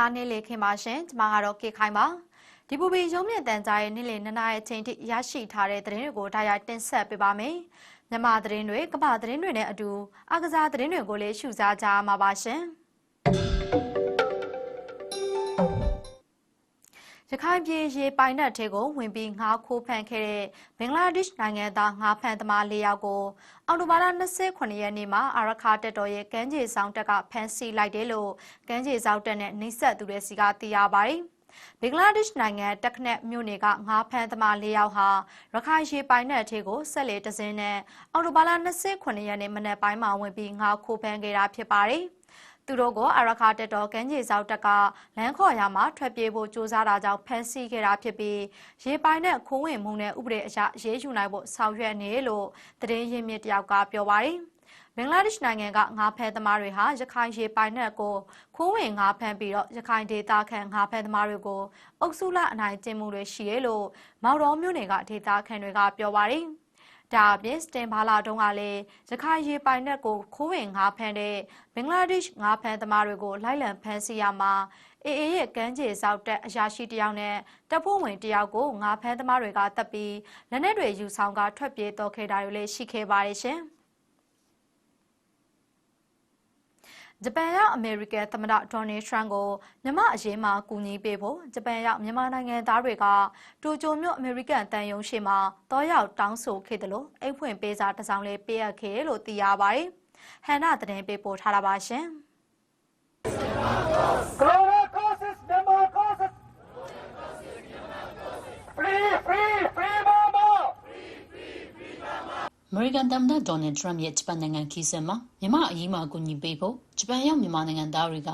လားနေ့လေခင်ပါရှင်ကျမကတော့ကေခိုင်ပါဒီပူပီရုံးမြင့်တန်ကြားရဲ့နေ့လေနှစ်နာရီအချိန်ထိရရှိထားတဲ့သတင်းတွေကိုဒါရိုက်တင်ဆက်ပေးပါမယ်မြန်မာသတင်းတွေကမ္ဘာသတင်းတွေနဲ့အတူအကစားသတင်းတွေကိုလည်းရှုစားကြမှာပါရှင် ရခိုင်ပြည်ရေပိုင်နက်ထဲကိုဝင်ပြီးငါးခိုးဖမ်းခဲ့တဲ့ဘင်္ဂလားဒေ့ရှ်နိုင်ငံသားငါးဖမ်းသမား၄ယောက်ကိုအော်တိုဘာလ29ရက်နေ့မှာအာရခါတက်တော်ရဲ့ကမ်းခြေဆောင်တက်ကဖမ်းဆီးလိုက်တယ်လို့ကမ်းခြေဆောင်တက်နဲ့နှိဆက်သူတွေစီကသိရပါတယ်။ဘင်္ဂလားဒေ့ရှ်နိုင်ငံတက်ခနက်မြို့နယ်ကငါးဖမ်းသမား၄ယောက်ဟာရခိုင်ရေပိုင်နက်ထဲကိုဆက်လေတစင်းနဲ့အော်တိုဘာလ29ရက်နေ့မနက်ပိုင်းမှာဝင်ပြီးငါးခိုးဖမ်းခဲ့တာဖြစ်ပါတယ်။ သူတို့ကိုအရခါတက်တော်ကမ်းခြေဆောက်တက်ကလမ်းခေါ်ရမှာထွက်ပြေးဖို့ကြိုးစားတာကြောင့်ဖမ်းဆီးခဲ့တာဖြစ်ပြီးရေပိုင်နဲ့ခိုးဝင်မှုနဲ့ဥပဒေအရရေးယူနိုင်ဖို့ဆောင်ရွက်နေလို့သတင်းရင်းမြစ်တယောက်ကပြောပါတယ်ဘင်္ဂလားဒေ့ရှ်နိုင်ငံကငါးဖမ်းသမားတွေဟာရခိုင်ရေပိုင်နက်ကိုခိုးဝင်ငါးဖမ်းပြီးတော့ရခိုင်ဒေသခံငါးဖမ်းသမားတွေကိုအုပ်စုလအနိုင်ကျင့်မှုတွေရှိတယ်လို့မော်တော်မြို့နယ်ကဒေသခံတွေကပြောပါတယ်။ ဒါအပြင်စတင်ဘာလာတုန်းကလည်းရခိုင်ရေပိုင်နက်ကိုခိုးဝင်ငါးဖမ်းတဲ့ဘင်္ဂလားဒေ့ရှ်ငါးဖမ်းသမားတွေကိုလိုက်လံဖမ်းဆီးရမှာအေအေရဲ့ကမ်းခြေဆောက်တက်အရာရှိတယောက်နဲ့တပ်ဖွဲ့ဝင်တယောက်ကိုငါးဖမ်းသမားတွေကတပ်ပြီးလက်နက်တွေယူဆောင်ကထွက်ပြေးတော့ခဲ့တာတွေလည်းရှိခဲ့ပါတယ်ရှင်။ ဂျပန်ရောက်အမေရိကန်သမ္မတဒေါ်နယ်ထရန့်ကိုမြန်မာအရေးမှာကူညီပေးဖို့ဂျပန်ရောက်မြန်မာနိုင်ငံသားတွေကတိုကျိုမြို့အမေရိကန်တန်ယုံရှိမှာတောရောက်တောင်းဆိုခဲ့တယ်လို့အိတ်ဖွင့်ပေးစာတစ်စောင်လေးပေးအပ်ခဲ့လို့သိရပါတယ်။ဟန်နာသတင်းပေးပို့ထားတာပါရှင်။ သမ္မတဒေါ်နယ်ထရမ့်ရဲ့ဂျပန်နိုင်ငံခီးစဉ်မှာမြန်မာအရေးမှာအကူအညီပေးဖို့ဂျပန်ရောက်မြန်မာနိုင်ငံသားတွေက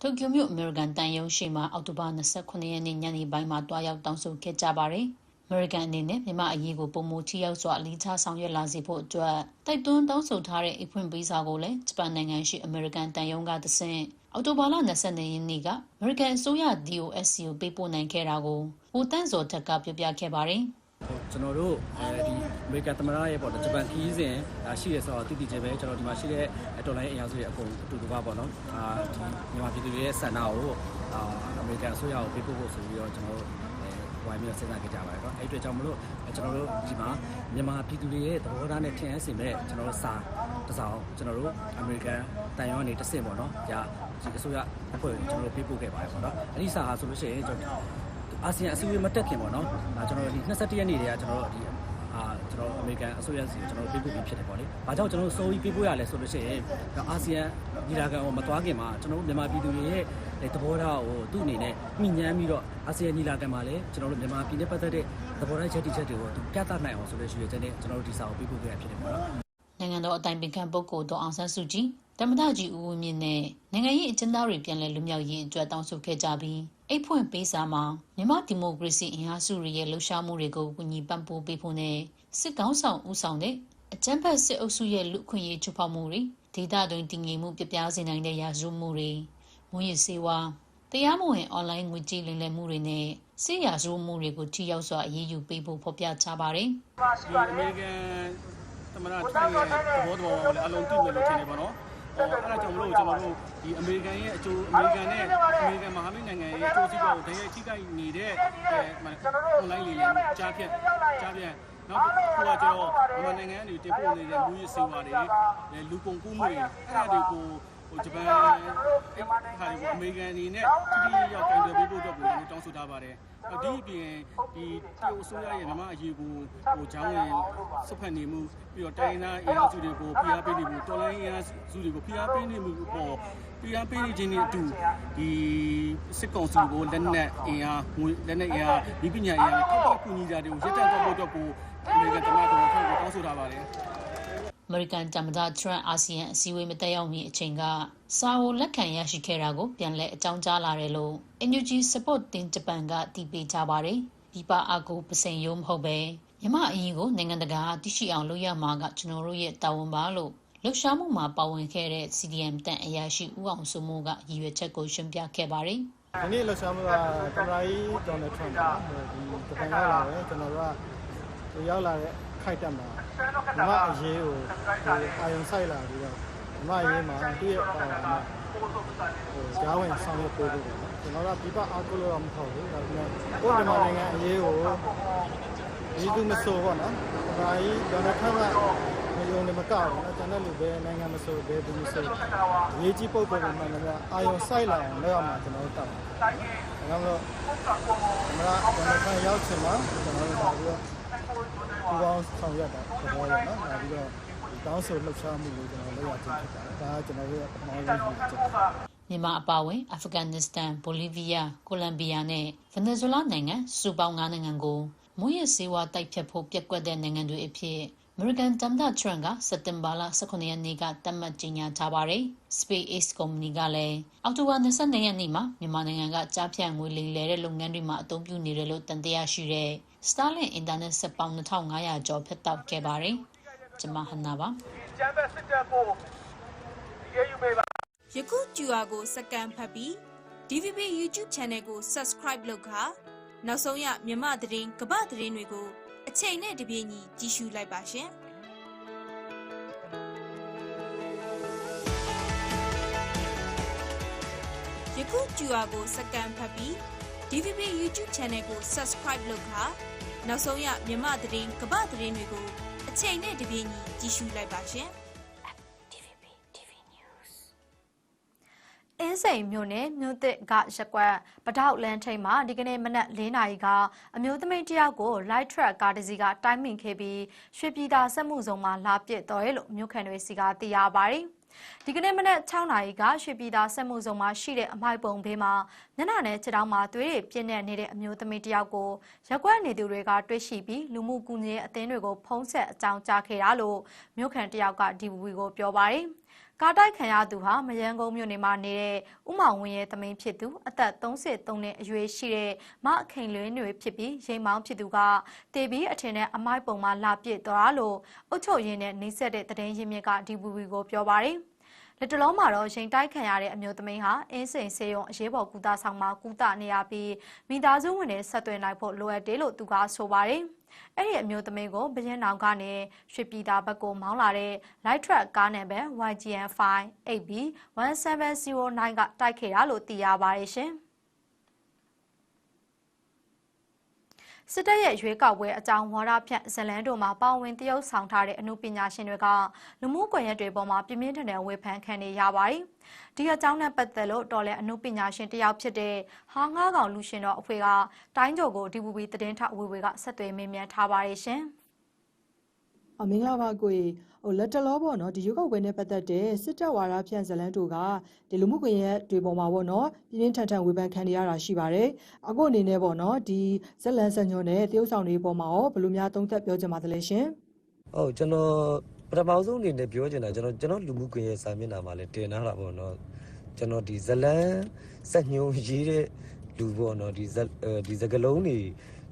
တိုကျိုမြို့အမေရိကန်တန်ယုံရှိမှာအောက်တိုဘာ29ရက်နေ့ညနေပိုင်းမှာတွားရောက်တောင်းဆိုခဲ့ကြပါတယ်။အမေရိကန်အနေနဲ့မြန်မာအရေးကိုပုံမချရောက်စွာအလေးထားဆောင်ရွက်လာစေဖို့အတွက်တိုက်တွန်းတောင်းဆိုထားတဲ့အဖွင့်ပေးစာကိုလည်းဂျပန်နိုင်ငံရှိအမေရိကန်တန်ယုံကသဆင့်အော်တိုဘာလ22ရက်နေ့ကအမေရိကန်အစိုးရ DOSC ကိုပေးပို့နိုင်ခဲ့တာကိုဦးတန်းစောတက်ကပြောပြခဲ့ပါတယ်။ ကျွန်တော်တို့အဲဒီအမေရိကန်သမ္မတရဲ့ပေါ့နော်ဂျပန်ခီးစဉ်ရှိရဆိုတော့တိတိကျပဲကျွန်တော်ဒီမှာရှိတဲ့တော်လိုင်းအင်အားစုတွေအကုန်အတူတူပါပေါ့နော်အာဒီမြန်မာပြည်သူတွေရဲ့ဆန္ဒကိုအာအမေရိကန်အစိုးရကိုပေးပို့ဖို့ဆိုပြီးတော့ကျွန်တော်တို့ဝိုင်းပြီးတော့စဉ်းစားကြကြပါတယ်နော်အဲ့အတွက်ကြောင့်မလို့ကျွန်တော်တို့ဒီမှာမြန်မာပြည်သူတွေရဲ့သဘောထားနဲ့ထင်အပ်စင်မဲ့ကျွန်တော်တို့စာတစ်စောင်ကျွန်တော်တို့အမေရိကန်တန်ရုံးကနေတစ်ဆင့်ပေါ့နော်ဒါဒီအစိုးရအဖွဲ့ကိုကျွန်တော်တို့ပေးပို့ခဲ့ပါတယ်ပေါ့နော်အဲ့ဒီစာဟာဆိုလို့ရှိရင်ကျွန်တော် အာဆီယံအစည်းအဝေးမတက်ခင်ပေါ့နော်ဒါကျွန်တော်တို့ဒီ21ရက်နေ့တည်းကကျွန်တော်တို့ဒီအာကျွန်တော်အမေရိကန်အစိုးရစီကိုကျွန်တော်ပေးပို့ပြီးဖြစ်တယ်ပေါ့လေ။ဘာကြောင့်ကျွန်တော်စိုးပြီးပေးပို့ရလဲဆိုလို့ရှိရင်အာဆီယံညီလာခံကိုမသွားခင်မှာကျွန်တော်တို့မြန်မာပြည်သူတွေရဲ့သဘောထားကိုသူ့အနေနဲ့ညှိနှမ်းပြီးတော့အာဆီယံညီလာခံမှာလည်းကျွန်တော်တို့မြန်မာပြည်နဲ့ပတ်သက်တဲ့သဘောထားချက်တိချက်တွေကိုသူပြသနိုင်အောင်ဆိုလို့ရှိရင်ကျွန်တော်တို့ဒီစာကိုပေးပို့ခဲ့ရဖြစ်တယ်ပေါ့နော်။နိုင်ငံတော်အတိုင်ပင်ခံပုဂ္ဂိုလ်ဒေါအောင်ဆန်းစုကြည်တမဒကြီးဦးဝင်းမြင့်နဲ့နိုင်ငံရေးအကျဉ်းသားတွေပြန်လည်လွတ်မြောက်ရေးအတွက်တောင်းဆိုခဲ့ကြပြီး အိတ်ဖွင့်ပေးစာမှာမြန်မာဒီမိုကရေစီအင်အားစုတွေရဲ့လှုပ်ရှားမှုတွေကိုကူညီပံ့ပိုးပေးဖို့နဲ့စစ်ကောင်းဆောင်ဦးဆောင်တဲ့အကြမ်းဖက်စစ်အုပ်စုရဲ့လူခွင့်ရေးချိုးဖောက်မှုတွေဒေသတွင်းတည်ငြိမ်မှုပြပြစေနိုင်တဲ့ရာဇဝတ်မှုတွေမွေးရစေဝါတရားမဝင်အွန်လိုင်းငွေကြေးလိမ်လည်မှုတွေနဲ့စစ်ရာဇဝတ်မှုတွေကိုထိရောက်စွာအရေးယူပေးဖို့ဖော်ပြချပါတယ်ဒီအမေရိကန်သမ္မတထရန့်ရဲ့သဘောတော်ကိုလည်းအလုံးသိမယ်လို့ထင်တယ်ပေါ့နော်။ အဲအဲ့ဒါကြောင့်မလို့ကျွန်တော်တို့ဒီအမေရိကန်ရဲ့အကျိုးအမေရိကန်နဲ့အမေရိကန်မဟာမိတ်နိုင်ငံရဲ့အကျိုးစီးပွားကိုတကယ်ထိခိုက်နေတဲ့အဲအွန်လိုင်းလေးလေးကြားဖြတ်ကြားဖြတ်နောက်တစ်ခုကကျတော့မြန်မာနိုင်ငံကနေတင်ပို့နေတဲ့လူရစေဝါတွေလူကုန်ကူးမှုတွေအဲ့ဒါတွေကို ဟိုဂျပန်ဟာဒီအမေရိကန်အနေနဲ့တိတိယောက်ကင်တယ်ပေးဖို့အတွက်ကိုကျွန်တော်တောင်းဆိုထားပါတယ်။ဒီအပြင်ဒီတရုတ်အစိုးရရဲ့မြန်မာအရေးကိုဟိုဂျောင်းဝင်စစ်ဖက်နေမှုပြီးတော့တိုင်းသားအင်အားစုတွေကိုဖိအားပေးနေမှုတော်လိုင်းအင်အားစုတွေကိုဖိအားပေးနေမှုပေါ်ဖိအားပေးနေခြင်းနဲ့အတူဒီစစ်ကောင်စီကိုလက်နက်အင်အားငွေလက်နက်အင်အားဒီပညာအင်အားထောက်ပံ့ကူညီကြတဲ့ကိုရပ်တန့်တော့ဖို့အတွက်ကိုအမေရိကန်သမ္မတတို့ထောက်ကိုတောင်းဆိုထားပါတယ်။အ မေရိကန်သမ္မတထရန့်အာဆီယံအစည်းအဝေးမတက်ရောက်မီအချိန်ကစာအုပ်လက်ခံရရှိခဲ့တာကိုပြန်လည်အကြောင်းကြားလာတယ်လို့ NUG Support တင်ဂျပန်ကတည်ပြကြပါတယ်။ဒီပါအကူပစိန်ရုံးမဟုတ်ပဲမြမအရင်ကိုနိုင်ငံတကာတရှိအောင်လုပ်ရမှာကကျွန်တော်တို့ရဲ့တာဝန်ပါလို့လှုပ်ရှားမှုမှာပါဝင်ခဲ့တဲ့ CDM တန်အရာရှိဦးအောင်စိုးမိုးကရည်ရွယ်ချက်ကိုရှင်းပြခဲ့ပါတယ်။ဒီနေ့လှူရှားမှုကသမ္မတကြီးဒေါ်နယ်ထရန့်ကဒီဂျပန်ရောက်လာတယ်ကျွန်တော်တို့ကသူရောက်လာတဲ့ခိုက်တက်မှာ မြမအရေးကိုဒီအာယုံဆိုင်လာပြီးတော့မြမအရေးမှာသူ့ရဲ့ပါဝါနဲ့ကြားဝင်ဆောင်ရွက်ပေးဖို့ပေါ့နော်ကျွန်တော်တို့ကပြပအားကိုးလို့တော့မဟုတ်ဘူးဒါပေမဲ့ကိုယ့်မြန်မာနိုင်ငံအရေးကိုဒီသူမဆိုပေါ့နော်ဒါကြီးဒေါ်နယ်ထရမ့်ကမယုံနေမကောက်ဘူးနော်ကျွန်တော်လူပဲနိုင်ငံမဆိုဘယ်သူမဆိုရေးကြီးပုတ်ပုတ်မှန်မှန်များအာယုံစိုက်လာအောင်လုပ်ရမှာကျွန်တော်တို့တောက်တယ်ဒါကြောင့်မလို့မလားဒေါ်နယ်ထရမ့်ရောက်ချင်မှာကျွန်တော်တို့ဒါပြီးတော့ ပူပေါင်းဆောင်ရွက်တာသဘောရနော်ဒါပြီးတော့ဒီတောင်းဆိုလှုပ်ရှားမှုကိုကျွန်တော်လုပ်ရခြင်းဖြစ်ပါတယ်ဒါကကျွန်တော်တို့ရဲ့ပထမဆုံးရည်ချက်ပါမြန်မာအပါအဝင်အာဖဂန်နစ္စတန်ဘိုလီးဗီးယားကိုလံဘီယာနဲ့ဗင်နီဇွဲလားနိုင်ငံစုပေါင်း၅နိုင်ငံကိုမွေးရစေဝါတိုက်ဖြတ်ဖို့ပြက်ကွက်တဲ့နိုင်ငံတွေအဖြစ်အမေရိကန်သမ္မတထရန့်ကစက်တင်ဘာလ18ရက်နေ့ကတတ်မှတ်ကြေညာထားပါတယ်။ SpaceX ကုမ္ပဏီကလည်းအောက်တိုဘာ22ရက်နေ့မှာမြန်မာနိုင်ငံကကြားဖြတ်ငွေလိမ်လည်တဲ့လုပ်ငန်းတွေမှာအသုံးပြုနေတယ်လို့တန်တရားရှိတဲ့ Starlink အင်တာနက်ဆက်ပေါင်း2500ကျော်ဖျက်တောက်ခဲ့ပါတယ်။ကျွန်မဟန်နာပါကျမ်းပဲစစ်တပ်ဖို့ဒီယူမေပါယခု QR ကိုစကန်ဖတ်ပြီး DVB YouTube Channel ကို Subscribe လုပ်ခါနောက်ဆုံးရမြမသတင်းကပ္ပသတင်းတွေကိုအချိန်နဲ့တပြေးညီကြည့်ရှုလိုက်ပါရှင် ယခု QR ကိုစကန်ဖတ်ပြီး DVB YouTube Channel ကို Subscribe လုပ်ခါနောက်ဆုံးရမြမသတင်းကပ္ပသတင်းတွေကိုအချိန်နဲ့တပြေးညီကြည့်ရှုလိုက်ပါရှင်အင်းစိန်မြို့နယ်မြို့သစ်ကရက်ကွက်ပတောက်လန်းထိပ်မှာဒီကနေ့မနက်၄နာရီကအမျိုးသမီးတစ်ယောက်ကို light truck ကားတစ်စီးကတိုင်းမင်ခဲ့ပြီးရွှေပြည်သာစက်မှုစုံမှာလာပစ်တော်ရဲလို့မြို့ခံတွေစီကသိရပါတယ်။ ဒီကနေ့မနက်6နာရီကရွှေပြည်သာစက်မှုစုံမှာရှိတဲ့အမိုက်ပုံဘေးမှာညနာနဲ့ခြေထောက်မှာသွေးတွေပြင်းနေနေတဲ့အမျိုးသမီးတစ်ယောက်ကိုရက်ကွက်နေသူတွေကတွေ့ရှိပြီးလူမှုကူညီရေးအသင်းတွေကိုဖုံးဆက်အကြောင်းကြားခဲ့တာလို့မြို့ခံတစ်ယောက်က DVB ကိုပြောပါတယ်။ ကားတိုက်ခံရသူဟာမယန်းကုန်းမြို့နယ်မှာနေတဲ့ဥမောင်ဝင်းရဲ့သမီးဖြစ်သူအသက်33နှစ်အရွယ်ရှိတဲ့မအခိန်လွင်းတွေဖြစ်ပြီးရိမ်မောင်းဖြစ်သူကတေဘီအထင်နဲ့အမိုက်ပုံမှာလာပစ်သွားတာလို့အုတ်ချုပ်ရင်းနဲ့နှိစက်တဲ့သတင်းရင်းမြစ်က DVB ကိုပြောပါတယ်။ လက်တလုံးမှာတော့ရင်တိုက်ခံရတဲ့အမျိုးသမီးဟာအင်းစိန်ဆေးရုံအရေးပေါ်ကူတာဆောင်မှာကူတာနေရပြီးမိသားစုဝင်တွေဆက်သွယ်နိုင်ဖို့လိုအပ်တယ်လို့သူကဆိုပါတယ်။အဲ့ဒီအမျိုးသမီးကိုဘရင်နောင်ကနေရွှေပြည်သာဘက်ကိုမောင်းလာတဲ့ light truck ကားနံပါတ် YGN5 8B 1709ကတိုက်ခဲ့တာလို့သိရပါတယ်ရှင်။ စစ်တပ်ရဲ့ရွေးကောက်ပွဲအကြောင်းဝါဒဖြန့်ဇလန်းတို့မှာပါဝင်တရုပ်ဆောင်ထားတဲ့အမှုပညာရှင်တွေကလူမှုကွန်ရက်တွေပေါ်မှာပြင်းပြင်းထန်ထန်ဝေဖန်ခံနေရပါတယ်။ဒီအကြောင်းနဲ့ပတ်သက်လို့တော်လဲအမှုပညာရှင်တယောက်ဖြစ်တဲ့ဟာငါးကောင်လူရှင်တော်အဖွဲ့ကတိုင်းကြိုကို DVB သတင်းထောက်ဝေဝေကဆက်သွယ်မေးမြန်းထားပါတယ်ရှင်။ အမင်္ဂလာပါကိုကြီးဟိုလက်တလောပေါ့နော်ဒီရုပ်ောက်ပွဲနဲ့ပတ်သက်တဲ့စစ်တပ်ဝါဒဖြန့်ဇလန်းတို့ကဒီလူမှုကွန်ရက်တွေပေါ်မှာပေါ့နော်ပြင်းပြင်းထန်ထန်ဝေဖန်ခံနေရတာရှိပါတယ်အခုအနေနဲ့ပေါ့နော်ဒီဇက်လန်ဆန်ညွန်နဲ့တရုတ်ဆောင်တွေပေါ်မှာရောဘယ်လိုများသုံးသပ်ပြောချင်ပါသလဲရှင်ဟုတ်ကျွန်တော်ပထမဆုံးအနေနဲ့ပြောချင်တာကျွန်တော်ကျွန်တော်လူမှုကွန်ရက်စာမျက်နှာမှာလည်းတင်ထားတာပေါ့နော်ကျွန်တော်ဒီဇလန်းစက်ညုံရေးတဲ့လူပေါ့နော်ဒီဇက်အဲဒီစကလုံးတွေ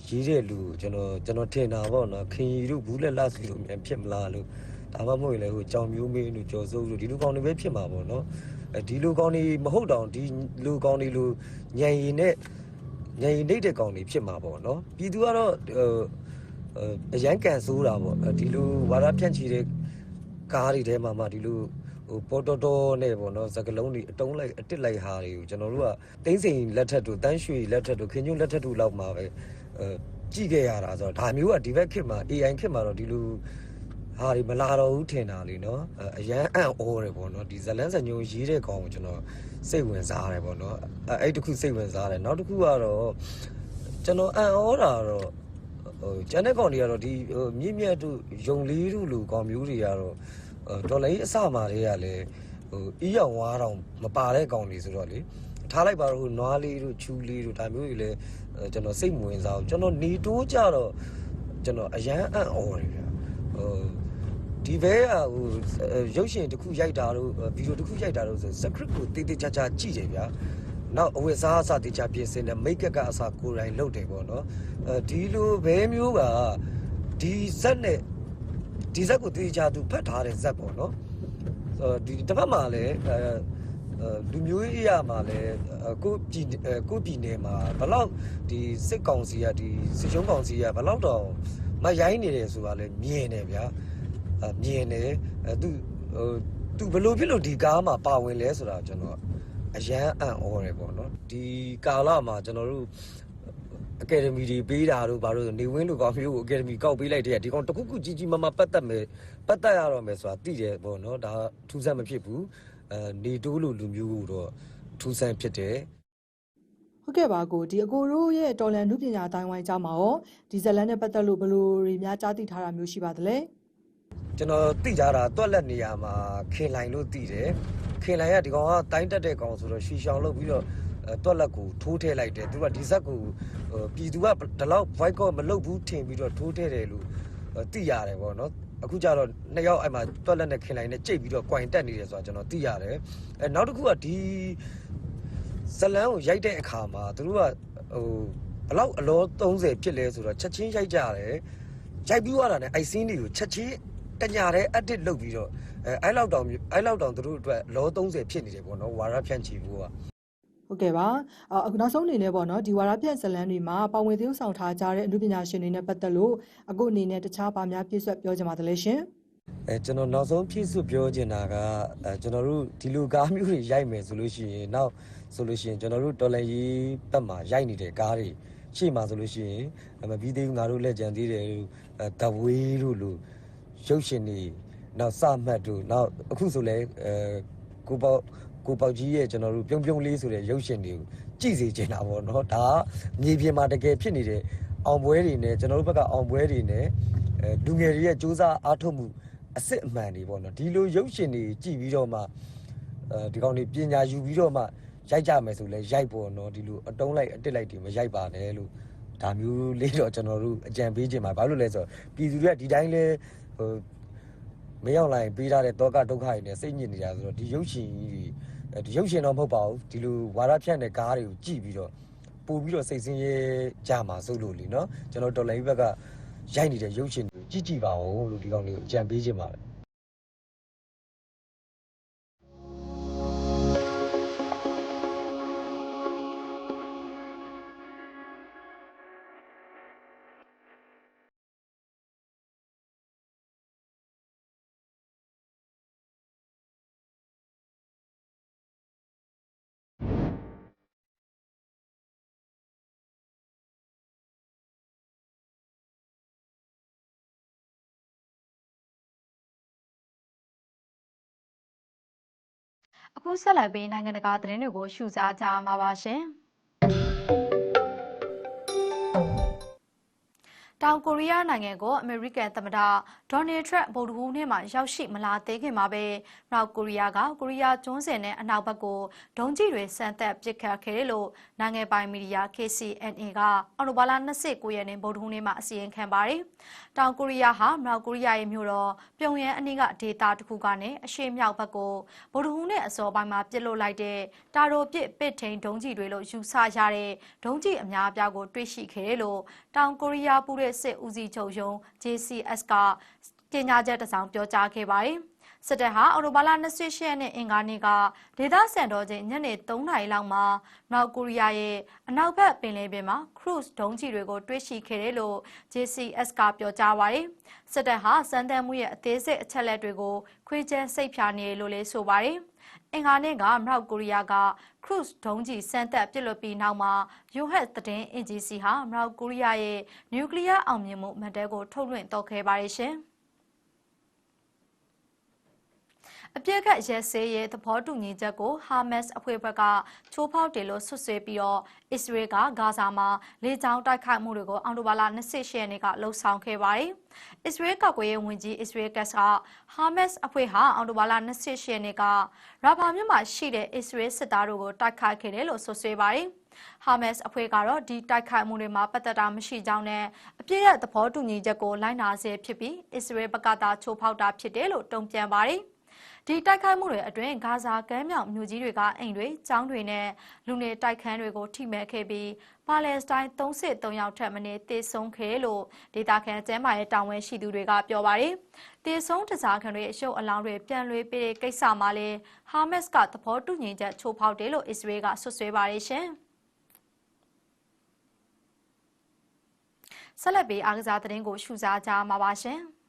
ရေးတဲ့လူကိုကျွန်တော်ကျွန်တော်ထင်တာပေါ့နော်ခင်ရီတို့ဘူးလက်လက်စီတို့မြန်ဖြစ်မလားလို့ဒါမှမဟုတ်ရင်လည်းဟိုကြောင်မျိုးမင်းတို့ကြော်စိုးတို့ဒီလူကောင်းတွေပဲဖြစ်မှာပေါ့နော်အဲဒီလူကောင်းတွေမဟုတ်တော့ဒီလူကောင်းတွေလူညံရီနဲ့ညံရီနေတဲ့ကောင်းတွေဖြစ်မှာပေါ့နော်ပြည်သူကတော့ဟိုအရန်ကန်ဆိုးတာပေါ့ဒီလိုဝါရဖြန့်ချီတဲ့ကားတွေထဲမှာမှဒီလိုဟိုပေါ်တော်တော်နဲ့ပေါ့နော်စကလုံးတွေအတုံးလိုက်အတစ်လိုက်ဟာတွေကိုကျွန်တော်တို့ကတင်းစိန်လက်ထက်တို့တန်းရွှေလက်ထက်တို့ခင်ညွန်းလက်ထက်တို့လောက်မှာပဲအဲ ကြည့်ခဲ့ရတာဆိုတော့ဒါမျိုးကဒီဘက်ခေတ်မှာ AI ခေတ်မှာတော့ဒီလိုဟာတွေမလာတော့ဘူးထင်တာလေနော်အရန်အံ့ဩတယ်ပေါ့နော်ဒီဇလန်းစညုံရေးတဲ့ကောင်ကိုကျွန်တော်စိတ်ဝင်စားတယ်ပေါ့နော်အဲအဲ့တခုစိတ်ဝင်စားတယ်နောက်တစ်ခုကတော့ကျွန်တော်အံ့ဩတာတော့ဟိုကျန်တဲ့ကောင်တွေကတော့ဒီဟိုမြင့်မြတ်တို့ယုံလေးတို့လူကောင်မျိုးတွေကတော့ဒေါ်လာကြီးအစမှာတွေကလည်းဟိုအီးရောင်ဝါးတောင်မပါတဲ့ကောင်တွေဆိုတော့လေ ထားလိုက်ပါတော့ဟိုနွားလေးတို့ချူလေးတို့ဒါမျိုးတွေလည်းကျွန်တော်စိတ်မဝင်စားဘူးကျွန်တော်နေတိုးကြတော့ကျွန်တော်အရန်အံ့ဩတယ်ဗျဟိုဒီဘဲကဟိုရုပ်ရှင်တစ်ခုရိုက်တာတို့ဗီဒီယိုတစ်ခုရိုက်တာတို့ဆို script ကိုတေးသေးချာချာကြည့်တယ်ဗျာနောက်အဝတ်စားအစားတေချာပြင်ဆင်တယ်မိတ်ကပ်ကအစားကိုယ်တိုင်လုပ်တယ်ပေါ့နော်အဲဒီလိုဘဲမျိုးကဒီဇက်နဲ့ဒီဇက်ကိုတေချာသူဖတ်ထားတဲ့ဇက်ပေါ့နော်အဲဒီတစ်ဖက်မှာလည်းအဲ လူမျိုးရေးရမှာလည်းကိုပြည်ကိုပြည်နယ်မှာဘလောက်ဒီစစ်ကောင်စီကဒီစစ်ချုံးကောင်စီကဘလောက်တော့မရိုင်းနေတယ်ဆိုတာလည်းမြင်တယ်ဗျာအမြင်တယ်အဲသူဟိုသူဘလို့ဖြစ်လို့ဒီကားမှာပါဝင်လဲဆိုတာကျွန်တော်အရန်အံ့ဩတယ်ပေါ့နော်ဒီကာလမှာကျွန်တော်တို့အကယ်ဒမီတွေပေးတာတို့ဘာလို့နေဝင်းလူကောင်မျိုးကိုအကယ်ဒမီကောက်ပေးလိုက်တဲ့ဒီကောင်တခုခုကြီးကြီးမားမားပတ်သက်မယ်ပတ်သက်ရတော့မယ်ဆိုတာသိတယ်ပေါ့နော်ဒါထူးဆန်းမဖြစ်ဘူး အဲနေတိုးလူလူမျိုးကိုတော့ထူးဆန်းဖြစ်တယ်ဟုတ်ကဲ့ပါကိုဒီအကိုတို့ရဲ့တော်လန်နုပညာအတိုင်းဝိုင်းကြားမှာရောဒီဇလန်နဲ့ပတ်သက်လို့ဘယ်လိုတွေများကြားသိထားတာမျိုးရှိပါသလဲကျွန်တော်သိကြတာတွက်လက်နေရမှာခင်လိုင်လို့သိတယ်ခင်လိုင်ကဒီကောင်ကတိုင်းတက်တဲ့ကောင်ဆိုတော့ရှီရှောင်လုပ်ပြီးတော့အဲတွက်လက်ကိုထိုးထည့်လိုက်တယ်သူကဒီဇက်ကိုဟိုပြည်သူကဒီလောက် boycott မလုပ်ဘူးထင်ပြီးတော့ထိုးထည့်တယ်လို့အဲသိရတယ်ပေါ့နော် အခုကျတော့နှစ်ယောက်အဲ့မှာတွက်လက်နဲ့ခင်လိုင်နဲ့ကြိတ်ပြီးတော့ coin တက်နေတယ်ဆိုတာကျွန်တော်သိရတယ်အဲနောက်တစ်ခုကဒီဇလန်ကိုရိုက်တဲ့အခါမှာသူတို့ကဟိုဘလောက်အလော30ဖြစ်လဲဆိုတော့ချက်ချင်းရိုက်ကြတယ်ရိုက်ပြီးသွားတာနဲ့အိုက်စင်းတွေကိုချက်ချင်းတညာတဲ့ edit လုပ်ပြီးတော့အဲအဲ့လောက်တောင်အဲ့လောက်တောင်သူတို့အတွက်လော30ဖြစ်နေတယ်ပေါ့နော်ဝါရဖြန့်ချီဖို့က ဟုတ်ကဲ့ပါအအခုနောက်ဆုံးအနေနဲ့ပေါ့နော်ဒီဝါရပြက်ဇလန်တွေမှာပါဝင်သရုပ်ဆောင်ထားကြတဲ့အနုပညာရှင်တွေနဲ့ပတ်သက်လို့အခုအနေနဲ့တခြားပါများပြည့်စွက်ပြောကြပါသလဲရှင်အဲကျွန်တော်နောက်ဆုံးဖြည့်စွတ်ပြောချင်တာကအဲကျွန်တော်တို့ဒီလိုကားမျိုးတွေရိုက်မယ်ဆိုလို့ရှိရင်နောက်ဆိုလို့ရှိရင်ကျွန်တော်တို့တော်လန်ရေးဘက်မှာရိုက်နေတဲ့ကားတွေရှေ့မှာဆိုလို့ရှိရင်အမပြီးသေးဘူးငါတို့လက်ကြံသေးတယ်လို့အဲတဝေးတို့လို့ရုပ်ရှင်တွေနောက်စမှတ်တို့နောက်အခုဆိုလဲအဲကိုပေါ့ ကိုပေါက်ကြီးရဲ့ကျွန်တော်တို့ပြုံးပြုံးလေးဆိုတဲ့ရုပ်ရှင်တွေကိုကြည့်စေချင်တာပေါ့နော်ဒါကမြေပြင်မှာတကယ်ဖြစ်နေတဲ့အောင်ပွဲတွေနဲ့ကျွန်တော်တို့ဘက်ကအောင်ပွဲတွေနဲ့အဲလူငယ်တွေရဲ့စူးစမ်းအားထုတ်မှုအစ်စ်အမှန်တွေပေါ့နော်ဒီလိုရုပ်ရှင်တွေကြည့်ပြီးတော့မှအဲဒီကောင်တွေပညာယူပြီးတော့မှရိုက်ကြမယ်ဆိုလဲရိုက်ပေါ့နော်ဒီလိုအတုံးလိုက်အတစ်လိုက်တွေမရိုက်ပါနဲ့လို့ဒါမျိုးလေးတော့ကျွန်တော်တို့အကြံပေးခြင်းပါဘာလို့လဲဆိုတော့ပြည်သူတွေကဒီတိုင်းလဲဟို မရောက်လိုက်ပေးထားတဲ့တောကဒုက္ခတွေနဲ့စိတ်ညစ်နေတာဆိုတော့ဒီရုပ်ရှင်ကြီးတွေအဲဒီရုပ်ရှင်တော့မဟုတ်ပါဘူးဒီလိုဝါရဖြန့်တဲ့ကားတွေကိုကြည့်ပြီးတော့ပို့ပြီးတော့စိတ်ဆင်းရဲကြမှာစိုးလို့လीเนาะကျွန်တော်တော်လိုင်းဘက်ကရိုက်နေတဲ့ရုပ်ရှင်တွေကြည့်ကြည့်ပါဦးလို့ဒီကောင်လေးကိုအကြံပေးခြင်းပါတယ် အခုဆက်လက်ပြီးနိုင်ငံတကာသတင်းတွေကိုရှုစားကြမှာပါရှင်။ တောင်ကိုရီးယားနိုင်ငံကိုအမေရိကန်သမ္မတဒေါ်နယ်ထရန့်ဗုဒ္ဓဟူးနေ့မှာရောက်ရှိမလာသေးခင်မှာပဲမြောက်ကိုရီးယားကကိုရီးယားကျွန်းစင်နဲ့အနောက်ဘက်ကိုဒုံးကျည်တွေစမ်းသပ်ပစ်ခတ်ခဲ့တယ်လို့နိုင်ငံပိုင်မီဒီယာ KCNA ကအော်တိုဘာလ29ရက်နေ့ဗုဒ္ဓဟူးနေ့မှာအစီရင်ခံပါတယ်။တောင်ကိုရီးယားဟာမြောက်ကိုရီးယားရဲ့မြို့တော်ပြုံယမ်းအနီးကဒေသတစ်ခုကနေအရှေ့မြောက်ဘက်ကိုဗုဒ္ဓဟူးနေ့အစောပိုင်းမှာပစ်လွတ်လိုက်တဲ့တာရိုပစ်ပစ်ထိန်ဒုံးကျည်တွေလို့ယူဆရတဲ့ဒုံးကျည်အများအပြားကိုတွေ့ရှိခဲ့တယ်လို့တောင်ကိုရီးယားပူးတဲ့စစ်ဦးစီးချုပ်ရုံး JCS ကကြေညာချက်တစ်စောင်ပြောကြားခဲ့ပါတယ်။စစ်တပ်ဟာအော်တိုဘာလ28ရက်နေ့အင်္ဂါနေ့ကဒေသစံတော်ချိန်ညနေ3နာရီလောက်မှာမြောက်ကိုရီးယားရဲ့အနောက်ဘက်ပင်လယ်ပြင်မှာ cruise ဒုံးကျည်တွေကိုတွေ့ရှိခဲ့တယ်လို့ JCS ကပြောကြားပါတယ်။စစ်တပ်ဟာစမ်းသပ်မှုရဲ့အသေးစိတ်အချက်လက်တွေကိုခွေးချမ်းစိတ်ဖြာနေလို့လည်းဆိုပါတယ်။ အင်္ဂါနေ့ကမြောက်ကိုရီးယားက cruise ဒုံးကျည်စမ်းသပ်ပစ်လွှတ်ပြီးနောက်မှာ UHF သတင်း agency ဟာမြောက်ကိုရီးယားရဲ့နျူကလ িয়ার အောင်မြင်မှုမှတ်တမ်းကိုထုတ်လွှင့်တော့ခဲ့ပါတယ်ရှင်။ အပြစ်ခတ်ရဲဆေးရဲ့သဘောတူညီချက်ကိုဟာမတ်စ်အဖွဲ့ဘက်ကချိုးဖောက်တယ်လို့ဆွဆွဲပြီးတော့အစ္စရေးကဂါဇာမှာလေကြောင်းတိုက်ခိုက်မှုတွေကိုအောက်တိုဘာလ28ရက်နေ့ကလှုံ့ဆော်ခဲ့ပါတယ်။အစ္စရေးကောက်ကွယ်ရေးဝန်ကြီးအစ္စရေးကတ်ကဟာမတ်စ်အဖွဲ့ဟာအောက်တိုဘာလ28ရက်နေ့ကရာဘာမြို့မှာရှိတဲ့အစ္စရေးစစ်သားတို့ကိုတိုက်ခိုက်ခဲ့တယ်လို့ဆွဆွဲပါတယ်။ဟာမတ်စ်အဖွဲ့ကတော့ဒီတိုက်ခိုက်မှုတွေမှာပတ်သက်တာမရှိကြောင်းနဲ့အပြည့်ရဲ့သဘောတူညီချက်ကိုလိုက်နာဆဲဖြစ်ပြီးအစ္စရေးဘက်ကသာချိုးဖောက်တာဖြစ်တယ်လို့တုံ့ပြန်ပါတယ်။ ဒီတိုက်ခိုက်မှုတွေအတွင်းဂါဇာကမ်းမြောင်မြို့ကြီးတွေကအိမ်တွေ၊ကျောင်းတွေနဲ့လူနေတိုက်ခန်းတွေကိုထိမှန်ခဲ့ပြီးပါလက်စတိုင်း33ယောက်ထက်မနည်းသေဆုံးခဲ့လို့ဒေသခံကျန်းမာရေးတာဝန်ရှိသူတွေကပြောပါတယ်။သေဆုံးတစားခံတွေအရှုပ်အလောင်းတွေပြန်လွှဲပေးတဲ့ကိစ္စမှာလည်းဟာမတ်စ်ကသဘောတူညီချက်ချိုးဖောက်တယ်လို့အစ္စရေးကဆွဆွဲပါတယ်ရှင်။ဆက်လက်ပြီးအားကစားသတင်းကိုရှုစားကြမှာပါရှင်။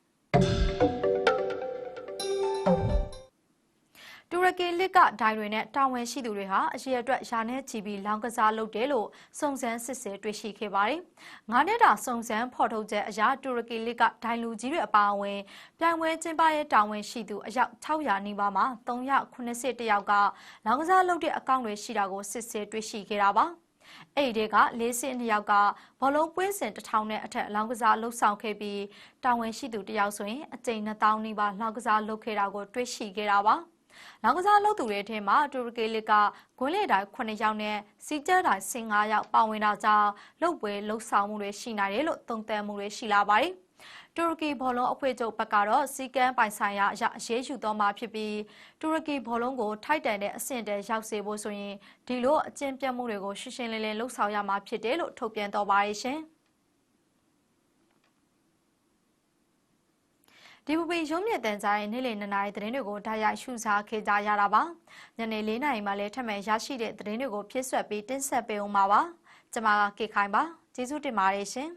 တူရကီလစ်ကဒိုင်တွေနဲ့တာဝန်ရှိသူတွေဟာအရေးအတွက်ယာနဲ့ချီပြီးလောင်းကစားလုပ်တယ်လို့စုံစမ်းစစ်ဆေးတွေ့ရှိခဲ့ပါတယ်။ငါးနှစ်တာစုံစမ်းဖော်ထုတ်ချက်အရတူရကီလစ်ကဒိုင်လူကြီးတွေအပါအဝင်ပြိုင်ပွဲကျင်းပရဲ့တာဝန်ရှိသူအယောက်600နီးပါးမှာ380ယောက်ကလောင်းကစားလုပ်တဲ့အကောင့်တွေရှိတာကိုစစ်ဆေးတွေ့ရှိခဲ့တာပါ။အဲ့ဒီကလေးစင်းနှစ်ယောက်ကဘောလုံးပွဲစဉ်တစ်ထောင်နဲ့အထက်လောင်းကစားလှုပ်ဆောင်ခဲ့ပြီးတာဝန်ရှိသူတစ်ယောက်ဆိုရင်အကြိမ်2000နီးပါးလောင်းကစားလုပ်ခဲ့တာကိုတွေ့ရှိခဲ့တာပါ။ လောင်းကစားလုပ်သူတွေထဲမှာတူရကီလစ်ကဂွင်းလေတိုင်း9ယောက်နဲ့စီကျဲတိုင်း15ယောက်ပါဝင်တာကြောင့်လုတ်ပွဲလှုပ်ဆောင်မှုတွေရှိနိုင်တယ်လို့သုံးသပ်မှုတွေရှိလာပါတယ်။တူရကီဘောလုံးအဖွဲ့ချုပ်ဘက်ကတော့စီကန်းပိုင်ဆိုင်ရာအရအရေးယူတော့မှာဖြစ်ပြီးတူရကီဘောလုံးကိုထိုက်တန်တဲ့အဆင့်တဲရောက်စေဖို့ဆိုရင်ဒီလိုအကျင့်ပြတ်မှုတွေကိုရှင်းရှင်းလင်းလင်းလှုပ်ဆောင်ရမှာဖြစ်တယ်လို့ထုတ်ပြန်တော့ပါရရှင်။ ဒီပပရုံးမြင့်တန်ကြားရဲ့နေ့လည်2နာရီသတင်းတွေကိုဓာတ်ရိုက်ရှုစားခဲ့ကြရတာပါညနေ4နာရီမှလည်းထပ်မံရရှိတဲ့သတင်းတွေကိုဖြည့်ဆွက်ပြီးတင်ဆက်ပေးအောင်ပါပါကျွန်မကကေခိုင်ပါကျေးဇူးတင်ပါတယ်ရှင်